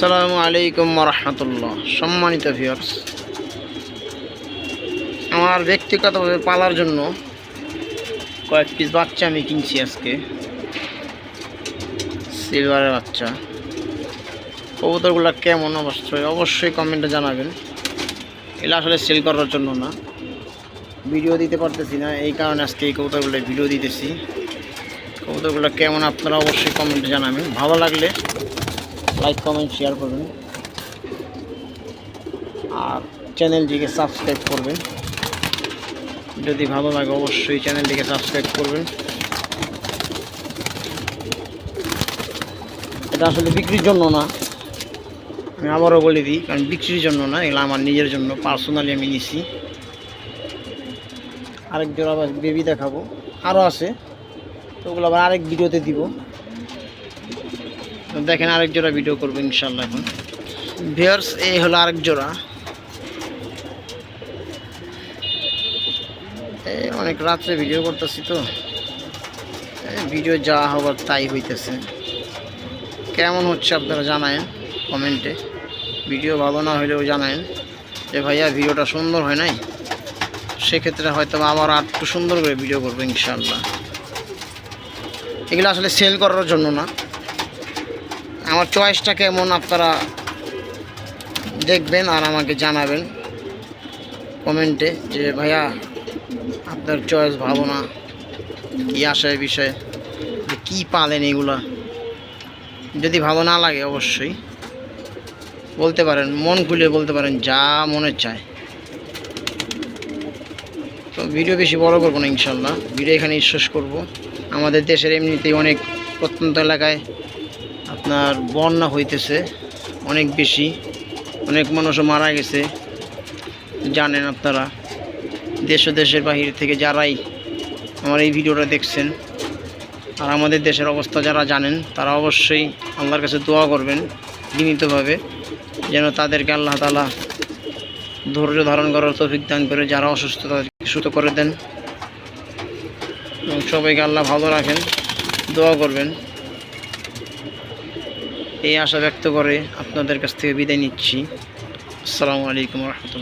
আসসালামু আলাইকুম রহমতুল্লাহ সম্মানিত ভিউয়ার্স আমার ব্যক্তিগতভাবে পালার জন্য কয়েক পিস বাচ্চা আমি কিনছি আজকে। সিলভারের বাচ্চা। কবুতরগুলো কেমন অবশ্যই অবশ্যই কমেন্টে জানাবেন। এগুলো আসলে সেল করার জন্য না। ভিডিও দিতে পারতেছি না, এই কারণে আজকে এই কবুতরগুলো ভিডিও দিতেছি। কবুতরগুলো কেমন আপনারা অবশ্যই কমেন্টে জানাবেন। ভালো লাগলে লাইক কমেন্ট শেয়ার করবেন। আর চ্যানেলটিকে সাবস্ক্রাইব করবেন। যদি ভালো লাগে, অবশ্যই চ্যানেলটিকে সাবস্ক্রাইব করবেন। এটা আসলে বিক্রির জন্য না। আমি আবারও বলে দিই, কারণ বিক্রির জন্য না, এগুলো আমার নিজের জন্য। পার্সোনালি আমি নিছি। আরেক জোড়া বেবি দেখাবো। আরও আছে। তো ওগুলো আবার আরেক ভিডিওতে দিব। দেখেন আরেক জোড়া ভিডিও করব ইনশাল্লাহ এখন। ভিয়ার্স এই হলো আরেক জোড়া। এই অনেক রাত্রে ভিডিও করতেছি তো। ভিডিও যা হবার তাই হইতেছে। কেমন হচ্ছে আপনারা জানায়েন কমেন্টে। ভিডিও ভালো না হলেও জানায়েন যে ভাইয়া ভিডিওটা সুন্দর হয় নাই? সেক্ষেত্রে হয়তো আবার আর একটু সুন্দর করে ভিডিও করব ইনশাল্লাহ এগুলো আসলে সেল করার জন্য না। আমার চয়েসটা কেমন আপনারা দেখবেন আর আমাকে জানাবেন কমেন্টে যে, ভাইয়া, আপনার চয়েস ভালো না কী আসে বিষয়ে? যে, কী পালেন এগুলা? যদি ভালো না লাগে অবশ্যই বলতে পারেন, মন খুলে বলতে পারেন, যা মনে চায়। তো ভিডিও বেশি বড় করব না, ইনশাল্লাহ। ভিডিও এখানে শেষ করব। আমাদের দেশের এমনিতেই অনেক প্রত্যন্ত এলাকায় আপনার বন্যা হইতেছে, অনেক বেশি, অনেক মানুষও মারা গেছে, জানেন আপনারা। দেশ ও দেশের বাহির থেকে যারাই আমার এই ভিডিওটা দেখছেন, আর আমাদের দেশের অবস্থা যারা জানেন, তারা অবশ্যই আল্লাহর কাছে দোয়া করবেন, বিনীতভাবে, যেন তাদেরকে আল্লাহ তালা ধৈর্য ধারণ করার তৌফিক দান করে, যারা অসুস্থ তাদেরকে সুস্থ করে দেন। এবং সবাইকে আল্লাহ ভালো রাখেন, দোয়া করবেন। এই আশা ব্যক্ত করে আপনাদের কাছ থেকে বিদায় নিচ্ছি। আসসালামু আলাইকুম রহমতুল্লাহ।